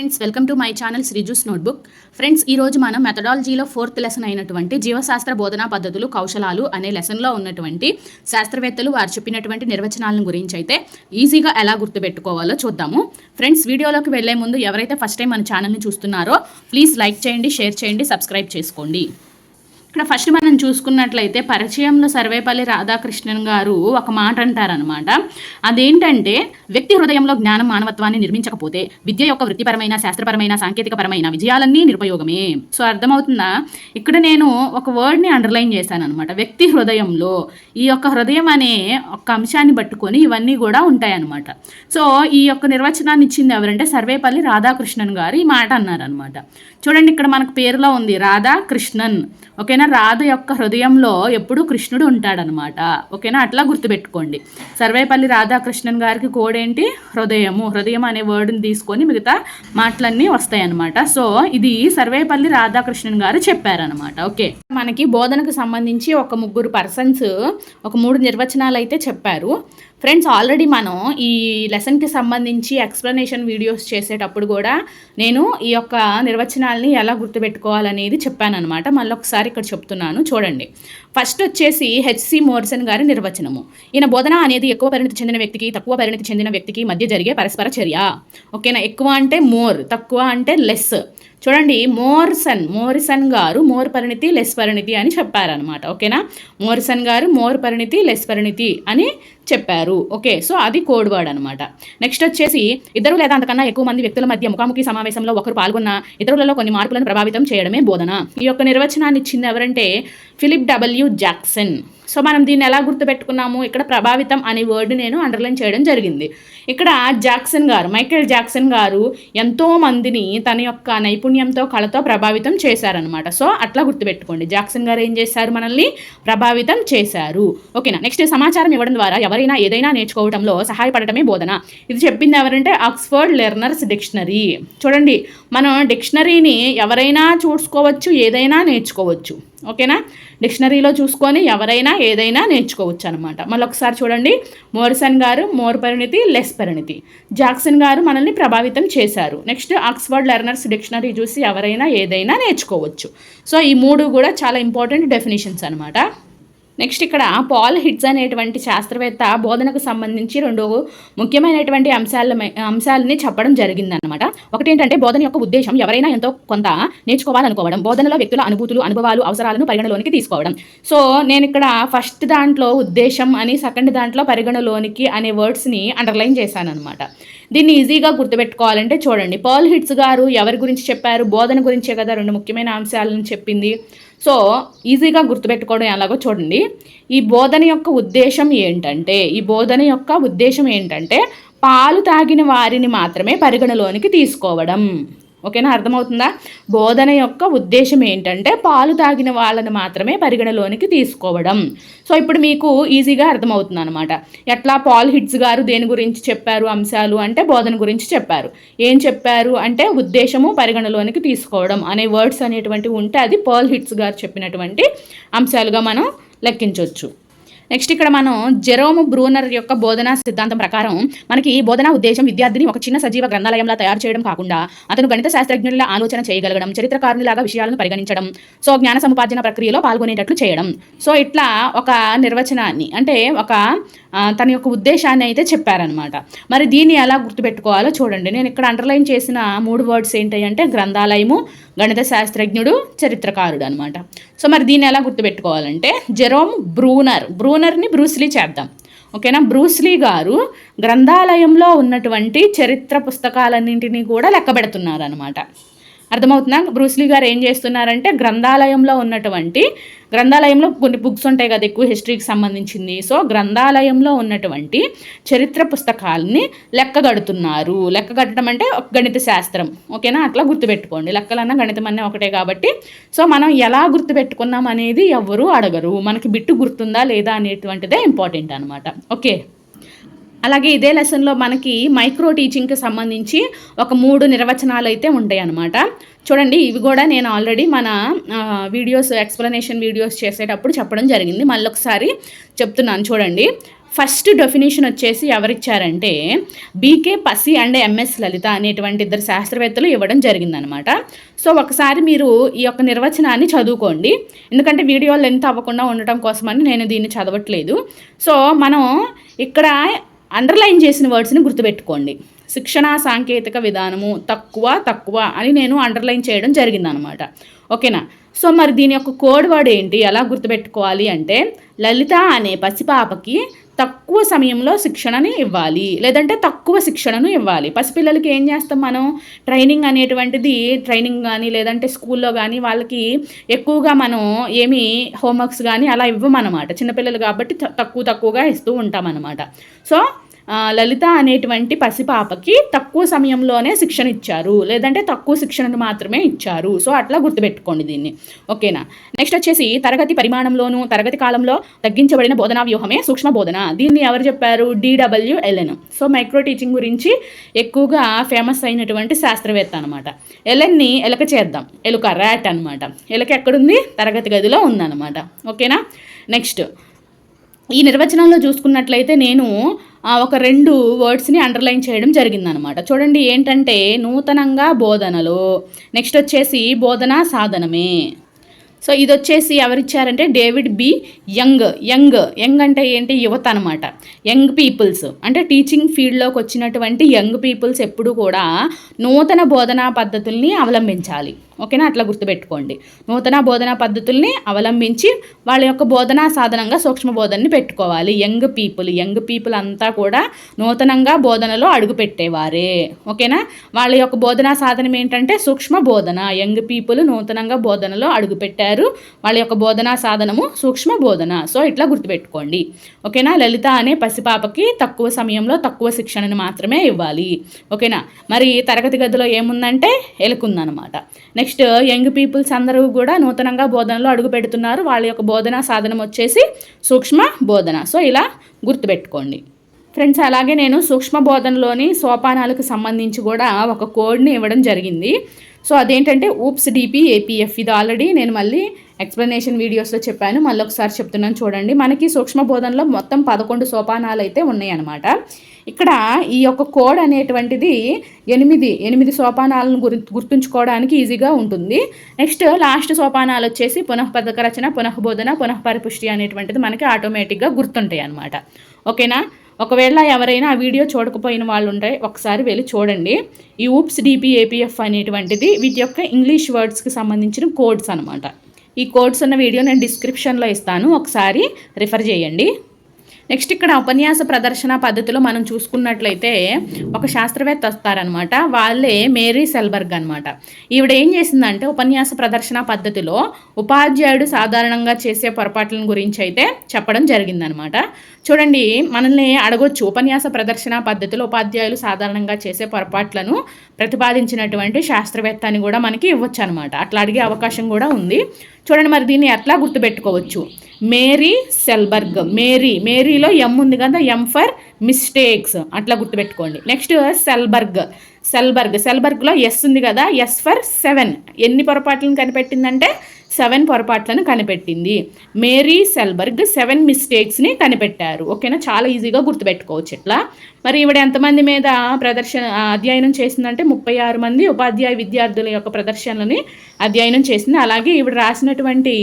Friends welcome to my channel శ్రీజూస్ notebook friends ఈ రోజు మనం మెథడాలజీలో ఫోర్త్ లెసన్ అయినటువంటి జీవశాస్త్ర బోధనా పద్ధతులు కౌశలాలు అనే లెసన్లో ఉన్నటువంటి శాస్త్రవేత్తలు వారు చెప్పినటువంటి నిర్వచనాలను గురించి అయితే ఈజీగా ఎలా గుర్తుపెట్టుకోవాలో చూద్దాము. ఫ్రెండ్స్ వీడియోలోకి వెళ్ళే ముందు ఎవరైతే ఫస్ట్ టైం మన ఛానల్ని చూస్తున్నారో ప్లీజ్ లైక్ చేయండి షేర్ చేయండి సబ్స్క్రైబ్ చేసుకోండి. ఇక్కడ ఫస్ట్ మనం చూసుకున్నట్లయితే పరిచయంలో సర్వేపల్లి రాధాకృష్ణన్ గారు ఒక మాట అంటారనమాట అదేంటంటే వ్యక్తి హృదయంలో జ్ఞానం మానవత్వాన్ని నిర్మించకపోతే విద్య యొక్క వృత్తిపరమైన శాస్త్రపరమైన సాంకేతికపరమైన విజయాలన్నీ నిరుపయోగమే సో అర్థమవుతుందా? ఇక్కడ నేను ఒక వర్డ్ని అండర్లైన్ చేశాను అనమాట వ్యక్తి హృదయంలో ఈ యొక్క హృదయం అనే ఒక అంశాన్ని పట్టుకొని ఇవన్నీ కూడా ఉంటాయన్నమాట. సో ఈ యొక్క నిర్వచనాన్ని ఇచ్చింది ఎవరంటే సర్వేపల్లి రాధాకృష్ణన్ గారు ఈ మాట అన్నారనమాట చూడండి ఇక్కడ మనకు పేరులో ఉంది రాధాకృష్ణన్. ఓకే ఓకేనా రాధ యొక్క హృదయంలో ఎప్పుడూ కృష్ణుడు ఉంటాడనమాట. ఓకేనా? అట్లా గుర్తుపెట్టుకోండి. సర్వేపల్లి రాధాకృష్ణన్ గారికి కోడేంటి? ఏంటి హృదయము. హృదయం అనే వర్డ్ని తీసుకొని మిగతా మాటలన్నీ వస్తాయన్నమాట. సో ఇది సర్వేపల్లి రాధాకృష్ణన్ గారు చెప్పారనమాట ఓకే? మనకి బోధనకు సంబంధించి ఒక ముగ్గురు పర్సన్స్ ఒక మూడు నిర్వచనాలు అయితే చెప్పారు. ఫ్రెండ్స్ ఆల్రెడీ మనం ఈ లెసన్కి సంబంధించి ఎక్స్ప్లెనేషన్ వీడియోస్ చేసేటప్పుడు కూడా నేను ఈ యొక్క నిర్వచనాలని ఎలా గుర్తుపెట్టుకోవాలనేది చెప్పానమాట మళ్ళీ ఒకసారి ఇక్కడ చెప్తున్నాను. చూడండి. ఫస్ట్ వచ్చేసి హెచ్సి మోర్సన్ గారి నిర్వచనము. ఈయన బోధన అనేది ఎక్కువ పరిణితి చెందిన వ్యక్తికి తక్కువ పరిణితి చెందిన వ్యక్తికి మధ్య జరిగే పరస్పర చర్య. ఓకేనా? ఎక్కువ అంటే మోర్ తక్కువ అంటే లెస్ చూడండి మోర్సన్ మోరిసన్ గారు మోర్ పరిణితి లెస్ పరిణితి అని చెప్పారనమాట ఓకేనా? మోరిసన్ గారు మోర్ పరిణితి లెస్ పరిణితి అని చెప్పారు ఓకే? సో అది కోడ్ వర్డ్ అనమాట నెక్స్ట్ వచ్చేసి ఇద్దరు లేదా అంతకన్నా ఎక్కువ మంది వ్యక్తుల మధ్య ముఖాముఖి సమావేశంలో ఒకరు పాల్గొన్న ఇతరులలో కొన్ని మార్పులను ప్రభావితం చేయడమే బోధన. ఈ యొక్క నిర్వచనాన్ని ఇచ్చింది ఎవరంటే ఫిలిప్ డబ్ల్యూ జాక్సన్. సో మనం దీన్ని ఎలా గుర్తుపెట్టుకున్నాము? ఇక్కడ ప్రభావితం అనే వర్డ్ నేను అండర్లైన్ చేయడం జరిగింది. ఇక్కడ జాక్సన్ గారు మైకేల్ జాక్సన్ గారు ఎంతో మందిని తన యొక్క నైపుణ్యంతో కళతో ప్రభావితం చేశారనమాట సో అట్లా గుర్తుపెట్టుకోండి. జాక్సన్ గారు ఏం చేశారు మనల్ని? ప్రభావితం చేశారు. ఓకేనా? నెక్స్ట్ సమాచారం ఇవ్వడం ద్వారా ఎవరైనా ఏదైనా నేర్చుకోవడంలో సహాయపడటమే బోధన. ఇది చెప్పింది ఎవరంటే ఆక్స్ఫర్డ్ లెర్నర్స్ డిక్షనరీ. చూడండి మనం డిక్షనరీని ఎవరైనా చూసుకోవచ్చు ఏదైనా నేర్చుకోవచ్చు. ఓకేనా? డిక్షనరీలో చూసుకొని ఎవరైనా ఏదైనా నేర్చుకోవచ్చు అనమాట మళ్ళీ ఒకసారి చూడండి. మోరిసన్ గారు మోర్ పరిణితి లెస్ పరిణితి. జాక్సన్ గారు మనల్ని ప్రభావితం చేశారు. నెక్స్ట్ ఆక్స్ఫర్డ్ లెర్నర్స్ డిక్షనరీ చూసి ఎవరైనా ఏదైనా నేర్చుకోవచ్చు. సో ఈ మూడు కూడా చాలా ఇంపార్టెంట్ డెఫినేషన్స్ అనమాట నెక్స్ట్ ఇక్కడ పాల్ హిట్స్ అనేటువంటి శాస్త్రవేత్త బోధనకు సంబంధించి రెండు ముఖ్యమైనటువంటి అంశాల అంశాలని చెప్పడం జరిగిందనమాట ఒకటి ఏంటంటే బోధన యొక్క ఉద్దేశం ఎవరైనా ఎంతో కొంత నేర్చుకోవాలనుకోవడం బోధనలో వ్యక్తుల అనుభూతులు అనుభవాలు అవసరాలను పరిగణలోనికి తీసుకోవడం. సో నేను ఇక్కడ ఫస్ట్ దాంట్లో ఉద్దేశం అని సెకండ్ దాంట్లో పరిగణలోనికి అనే వర్డ్స్ని అండర్లైన్ చేశాను అనమాట దీన్ని ఈజీగా గుర్తుపెట్టుకోవాలంటే చూడండి. పాల్ హిట్స్ గారు ఎవరి గురించి చెప్పారు? బోధన గురించే కదా రెండు ముఖ్యమైన అంశాలను చెప్పింది. సో ఈజీగా గుర్తుపెట్టుకోవడం ఎలాగో చూడండి. ఈ బోధన యొక్క ఉద్దేశం ఏంటంటే ఈ బోధన యొక్క ఉద్దేశం ఏంటంటే పాలు తాగిన వారిని మాత్రమే పరిగణలోనికి తీసుకోవడం. ఓకేనా? అర్థమవుతుందా? బోధన యొక్క ఉద్దేశం ఏంటంటే పాలు తాగిన వాళ్ళని మాత్రమే పరిగణలోనికి తీసుకోవడం. సో ఇప్పుడు మీకు ఈజీగా అర్థమవుతుంది అనమాట ఎట్లా పాల్ హిట్స్ గారు దేని గురించి చెప్పారు అంశాలు అంటే బోధన గురించి చెప్పారు. ఏం చెప్పారు అంటే ఉద్దేశము పరిగణలోనికి తీసుకోవడం అనే వర్డ్స్ అనేటువంటి ఉంటే అది పాల్ హిట్స్ గారు చెప్పినటువంటి అంశాలుగా మనం లెక్కించవచ్చు నెక్స్ట్ ఇక్కడ మనం జెరోమ్ బ్రూనర్ యొక్క బోధనా సిద్ధాంతం ప్రకారం మనకి బోధనా ఉద్దేశం విద్యార్థిని ఒక చిన్న సజీవ గ్రంథాలయంలా తయారు చేయడం కాకుండా అతను గణిత శాస్త్రజ్ఞుల ఆలోచన చేయగలగడం చరిత్రకారునిలాగా విషయాలను పరిగణించడం సో జ్ఞాన సముపార్జన ప్రక్రియలో పాల్గొనేటట్లు చేయడం. సో ఇట్లా ఒక నిర్వచనాన్ని అంటే ఒక తన యొక్క ఉద్దేశాన్ని అయితే చెప్పారనమాట మరి దీన్ని ఎలా గుర్తుపెట్టుకోవాలో చూడండి. నేను ఇక్కడ అండర్లైన్ చేసిన మూడు వర్డ్స్ ఏంటి అంటే గ్రంథాలయము గణిత శాస్త్రజ్ఞుడు చరిత్రకారుడు అనమాట సో మరి దీన్ని ఎలా గుర్తుపెట్టుకోవాలంటే జెరోమ్ బ్రూనర్ బ్రూనర్ని బ్రూస్లీ చేద్దాం. ఓకేనా? బ్రూస్లీ గారు గ్రంథాలయంలో ఉన్నటువంటి చరిత్ర పుస్తకాలన్నింటినీ కూడా లెక్క పెడుతున్నారనమాట అర్థమవుతుందా? బ్రూస్లీ గారు ఏం చేస్తున్నారంటే గ్రంథాలయంలో ఉన్నటువంటి గ్రంథాలయంలో కొన్ని బుక్స్ ఉంటాయి కదా ఎక్కువ హిస్టరీకి సంబంధించింది. సో గ్రంథాలయంలో ఉన్నటువంటి చరిత్ర పుస్తకాలని లెక్కగడుతున్నారు లెక్కగట్టడం అంటే గణిత శాస్త్రం. ఓకేనా? అట్లా గుర్తుపెట్టుకోండి. లెక్కలన్నా గణితం అనే ఒకటే కాబట్టి. సో మనం ఎలా గుర్తుపెట్టుకున్నాం అనేది ఎవరు అడగరు. మనకి బిట్టు గుర్తుందా లేదా అనేటువంటిదే ఇంపార్టెంట్ అనమాట ఓకే? అలాగే ఇదే లెసన్లో మనకి మైక్రో టీచింగ్కి సంబంధించి ఒక మూడు నిర్వచనాలు అయితే ఉంటాయి అన్నమాట. చూడండి ఇవి కూడా నేను ఆల్రెడీ మన వీడియోస్ ఎక్స్ప్లెనేషన్ వీడియోస్ చేసేటప్పుడు చెప్పడం జరిగింది. మళ్ళీ ఒకసారి చెప్తున్నాను చూడండి. ఫస్ట్ డెఫినేషన్ వచ్చేసి ఎవరిచ్చారంటే BK Pasi and MS Lalitha అనేటువంటి ఇద్దరు శాస్త్రవేత్తలు ఇవ్వడం జరిగిందనమాట సో ఒకసారి మీరు ఈ యొక్క నిర్వచనాన్ని చదువుకోండి. ఎందుకంటే వీడియో లెంత్ అవ్వకుండా ఉండటం కోసమని నేను దీన్ని చదవట్లేదు. సో మనం ఇక్కడ అండర్లైన్ చేసిన వర్డ్స్ని గుర్తుపెట్టుకోండి. శిక్షణా సాంకేతిక విధానము తక్కువ తక్కువ అని నేను అండర్లైన్ చేయడం జరిగిందనమాట ఓకేనా సో మరి దీని యొక్క కోడ్ వర్డ్ ఏంటి? ఎలా గుర్తుపెట్టుకోవాలి అంటే లలిత అనే పసిపాపకి తక్కువ సమయంలో శిక్షణని ఇవ్వాలి. లేదంటే తక్కువ శిక్షణను ఇవ్వాలి. పసిపిల్లలకి ఏం చేస్తాం మనం? ట్రైనింగ్ అనేటువంటిది ట్రైనింగ్ కానీ లేదంటే స్కూల్లో కానీ వాళ్ళకి ఎక్కువగా మనం ఏమి హోంవర్క్స్ కానీ అలా ఇవ్వమన్నమాట. చిన్నపిల్లలు కాబట్టి తక్కువ తక్కువగా ఇస్తూ ఉంటామన్నమాట. సో లలిత అనేటువంటి పసిపాపకి తక్కువ సమయంలోనే శిక్షణ ఇచ్చారు లేదంటే తక్కువ శిక్షణను మాత్రమే ఇచ్చారు. సో అట్లా గుర్తుపెట్టుకోండి దీన్ని. ఓకేనా? నెక్స్ట్ వచ్చేసి తరగతి పరిమాణంలోను తరగతి కాలంలో తగ్గించబడిన బోధనా వ్యూహమే సూక్ష్మ బోధన. దీన్ని ఎవరు చెప్పారు? డిడబ్ల్యూఎల్ఎన్ సో మైక్రో టీచింగ్ గురించి ఎక్కువగా ఫేమస్ అయినటువంటి శాస్త్రవేత్త అనమాట ఎల్ఎన్ని ఎలక చేద్దాం. ఎలుక ర్యాట్ అనమాట ఎలక ఎక్కడుంది? తరగతి గదిలో ఉందన్నమాట. ఓకేనా? నెక్స్ట్ ఈ నిర్వచనంలో చూసుకున్నట్లయితే నేను ఒక రెండు వర్డ్స్ని అండర్లైన్ చేయడం జరిగిందనమాట. చూడండి ఏంటంటే నూతనంగా బోధనలు. నెక్స్ట్ వచ్చేసి బోధన సాధనమే. సో ఇది వచ్చేసి ఎవరిచ్చారంటే David B Young. Young. Young అంటే ఏంటి? యువత అనమాట. Young peoples. అంటే టీచింగ్ ఫీల్డ్లోకి వచ్చినటువంటి యంగ్ పీపుల్స్ ఎప్పుడు కూడా నూతన బోధనా పద్ధతుల్ని అవలంబించాలి. ఓకేనా? అట్లా గుర్తుపెట్టుకోండి. నూతన బోధనా పద్ధతుల్ని అవలంబించి వాళ్ళ యొక్క బోధనా సాధనంగా సూక్ష్మ బోధనని పెట్టుకోవాలి. యంగ్ పీపుల్ యంగ్ పీపుల్ అంతా కూడా నూతనంగా బోధనలో అడుగు పెట్టేవారే. ఓకేనా? వాళ్ళ యొక్క బోధనా సాధనం ఏంటంటే సూక్ష్మ బోధన. యంగ్ పీపుల్ నూతనంగా బోధనలో అడుగు పెట్టారు. వాళ్ళ యొక్క బోధనా సాధనము సూక్ష్మ బోధన. సో ఇట్లా గుర్తుపెట్టుకోండి. ఓకేనా? లలిత అనే పసిపాపకి తక్కువ సమయంలో తక్కువ శిక్షణను మాత్రమే ఇవ్వాలి. ఓకేనా? మరి తరగతి గదిలో ఏముందంటే ఎలుకుందనమాట. నెక్స్ట్ నెక్స్ట్ యంగ్ పీపుల్స్ అందరూ కూడా నూతనంగా బోధనలో అడుగు పెడుతున్నారు. వాళ్ళ యొక్క బోధన సాధనం వచ్చేసి సూక్ష్మ బోధన. సో ఇలా గుర్తుపెట్టుకోండి. ఫ్రెండ్స్ అలాగే నేను సూక్ష్మ బోధనలోని సోపానాలకు సంబంధించి కూడా ఒక కోడ్ని ఇవ్వడం జరిగింది. సో అదేంటంటే ఊప్స్ డిపి ఏపీఎఫ్. ఇది ఆల్రెడీ నేను మళ్ళీ ఎక్స్ప్లెనేషన్ వీడియోస్లో చెప్పాను. మళ్ళీ ఒకసారి చెప్తున్నాను చూడండి. మనకి సూక్ష్మ బోధనలో మొత్తం పదకొండు సోపానాలు అయితే ఉన్నాయన్నమాట. ఇక్కడ ఈ యొక్క కోడ్ అనేటువంటిది ఎనిమిది ఎనిమిది సోపానాలను గురి గుర్తుంచుకోవడానికి ఈజీగా ఉంటుంది. నెక్స్ట్ లాస్ట్ సోపానాలు వచ్చేసి పునఃపథక రచన పునఃబోధన పునఃపరిపుష్టి అనేటువంటిది మనకి ఆటోమేటిక్గా గుర్తుంటాయి అనమాట ఓకేనా? ఒకవేళ ఎవరైనా ఆ వీడియో చూడకపోయిన వాళ్ళు ఉంటే ఒకసారి వెళ్ళి చూడండి. ఈ ఊప్స్ డిపిఏపిఎఫ్ అనేటువంటిది వీటి యొక్క ఇంగ్లీష్ వర్డ్స్కి సంబంధించిన కోడ్స్ అనమాట ఈ కోడ్స్ ఉన్న వీడియో నేను డిస్క్రిప్షన్లో ఇస్తాను. ఒకసారి రిఫర్ చేయండి. నెక్స్ట్ ఇక్కడ ఉపన్యాస ప్రదర్శన పద్ధతిలో మనం చూసుకున్నట్లయితే ఒక శాస్త్రవేత్త వస్తారనమాట వాళ్ళే మేరీ సెల్బర్గ్ అనమాట ఈవిడ ఏం చేసిందంటే ఉపన్యాస ప్రదర్శన పద్ధతిలో ఉపాధ్యాయుడు సాధారణంగా చేసే పొరపాట్ల గురించి అయితే చెప్పడం జరిగిందనమాట చూడండి మనల్ని అడగొచ్చు. ఉపన్యాస ప్రదర్శన పద్ధతిలో ఉపాధ్యాయులు సాధారణంగా చేసే పొరపాట్లను ప్రతిపాదించినటువంటి శాస్త్రవేత్త అని కూడా మనకి ఇవ్వచ్చు అనమాట అట్లా అడిగే అవకాశం కూడా ఉంది. చూడండి మరి దీన్ని ఎట్లా గుర్తుపెట్టుకోవచ్చు? మేరీ సెల్బర్గ్. మేరీ మేరీలో ఎం ఉంది కదా ఎం ఫర్ మిస్టేక్స్ అట్లా గుర్తుపెట్టుకోండి. నెక్స్ట్ సెల్బర్గ్ సెల్బర్గ్. సెల్బర్గ్లో ఎస్ ఉంది కదా ఎస్ ఫర్ సెవెన్ ఎన్ని పొరపాట్లను కనిపెట్టిందంటే సెవెన్ పొరపాట్లను కనిపెట్టింది. మేరీ సెల్బర్గ్ సెవెన్ మిస్టేక్స్ని కనిపెట్టారు. ఓకేనా? చాలా ఈజీగా గుర్తుపెట్టుకోవచ్చు ఇట్లా. మరి ఈవిడ ఎంతమంది మీద ప్రదర్శన అధ్యయనం చేసిందంటే ముప్పై ఆరు మంది ఉపాధ్యాయ విద్యార్థుల యొక్క ప్రదర్శనలని అధ్యయనం చేసింది. అలాగే ఈవిడ రాసినటువంటి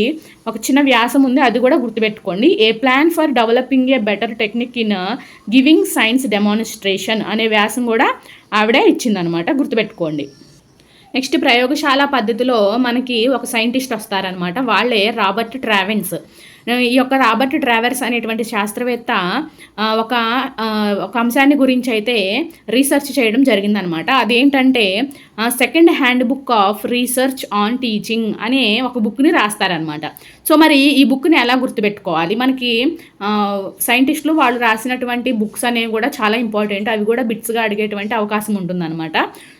ఒక చిన్న వ్యాసం ఉంది అది కూడా గుర్తుపెట్టుకోండి. A plan for developing a better technique in giving science demonstration అనే వ్యాసం కూడా ఆవిడే ఇచ్చిందనమాట గుర్తుపెట్టుకోండి. నెక్స్ట్ ప్రయోగశాల పద్ధతిలో మనకి ఒక సైంటిస్ట్ వస్తారనమాట వాళ్ళే రాబర్ట్ ట్రావెన్స్. ఈ యొక్క రాబర్ట్ ట్రావెర్స్ అనేటువంటి శాస్త్రవేత్త ఒక ఒక అంశాన్ని గురించి అయితే రీసెర్చ్ చేయడం జరిగిందనమాట. అదేంటంటే second hand book of research on teaching అనే ఒక బుక్ని రాస్తారనమాట. సో మరి ఈ బుక్ని ఎలా గుర్తుపెట్టుకోవాలి? మనకి సైంటిస్టులు వాళ్ళు రాసినటువంటి బుక్స్ అనేవి కూడా చాలా ఇంపార్టెంట్. అవి కూడా బిట్స్గా అడిగేటువంటి అవకాశం ఉంటుందన్నమాట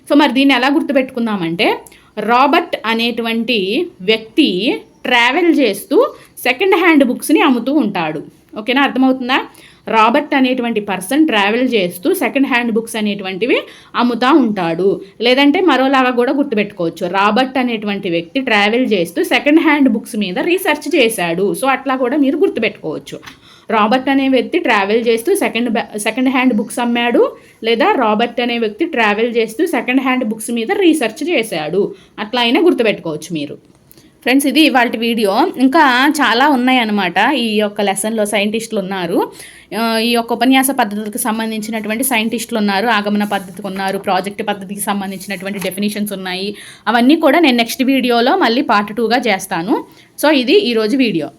సో మరి దీన్ని ఎలా గుర్తుపెట్టుకుందామంటే రాబర్ట్ అనేటువంటి వ్యక్తి ట్రావెల్ చేస్తూ సెకండ్ హ్యాండ్ బుక్స్ని అమ్ముతూ ఉంటాడు. ఓకేనా? అర్థమవుతుందా? రాబర్ట్ అనేటువంటి పర్సన్ ట్రావెల్ చేస్తూ సెకండ్ హ్యాండ్ బుక్స్ అనేటువంటివి అమ్ముతూ ఉంటాడు. లేదంటే మరోలాగా కూడా గుర్తుపెట్టుకోవచ్చు. రాబర్ట్ అనేటువంటి వ్యక్తి ట్రావెల్ చేస్తూ సెకండ్ హ్యాండ్ బుక్స్ మీద రీసెర్చ్ చేశాడు. సో అట్లా కూడా మీరు గుర్తుపెట్టుకోవచ్చు. రాబర్ట్ అనే వ్యక్తి ట్రావెల్ చేస్తూ సెకండ్ బ్యా సెకండ్ హ్యాండ్ బుక్స్ అమ్మాడు. లేదా రాబర్ట్ అనే వ్యక్తి ట్రావెల్ చేస్తూ సెకండ్ హ్యాండ్ బుక్స్ మీద రీసెర్చ్ చేశాడు. అట్లా అయినా గుర్తుపెట్టుకోవచ్చు మీరు. ఫ్రెండ్స్ ఇది ఇవాళ వీడియో. ఇంకా చాలా ఉన్నాయన్నమాట ఈ యొక్క లెసన్లో సైంటిస్టులు ఉన్నారు ఈ యొక్క ఉపన్యాస పద్ధతికి సంబంధించినటువంటి సైంటిస్టులు ఉన్నారు ఆగమన పద్ధతికి ఉన్నారు ప్రాజెక్ట్ పద్ధతికి సంబంధించినటువంటి డెఫినేషన్స్ ఉన్నాయి. అవన్నీ కూడా నేను నెక్స్ట్ వీడియోలో మళ్ళీ పార్ట్ టూగా చేస్తాను. సో ఇది ఈరోజు వీడియో.